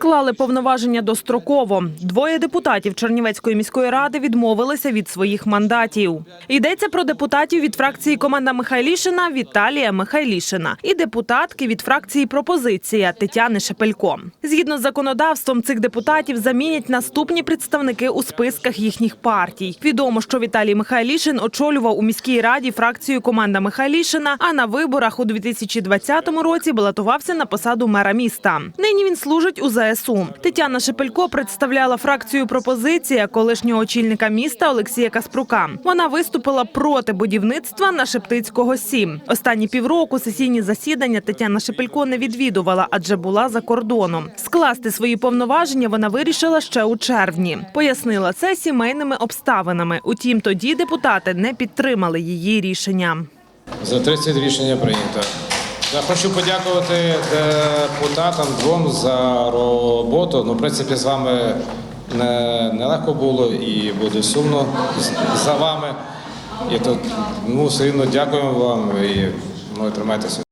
Склали повноваження достроково. Двоє депутатів Чернівецької міської ради відмовилися від своїх мандатів. Йдеться про депутатів від фракції команда Михайлішина Віталія Михайлішина і депутатки від фракції Пропозиція Тетяни Шепелько. Згідно з законодавством, цих депутатів замінять наступні представники у списках їхніх партій. Відомо, що Віталій Михайлішин очолював у міській раді фракцію команда Михайлішина, а на виборах у 2020 році балотувався на посаду мера міста. Він служить у ЗСУ. Тетяна Шепелько представляла фракцію пропозиція колишнього очільника міста Олексія Каспрука. Вона виступила проти будівництва на Шептицького 7. Останні півроку сесійні засідання Тетяна Шепелько не відвідувала, адже була за кордоном. Скласти свої повноваження вона вирішила ще у червні. Пояснила це сімейними обставинами. Утім, тоді депутати не підтримали її рішення. За 30 рішення прийнято. Я хочу подякувати депутатам двом за роботу. Ну, в принципі, з вами не, нелегко було і буде сумно за вами. І тут ну, все рівно дякуємо вам і ну, тримайтеся.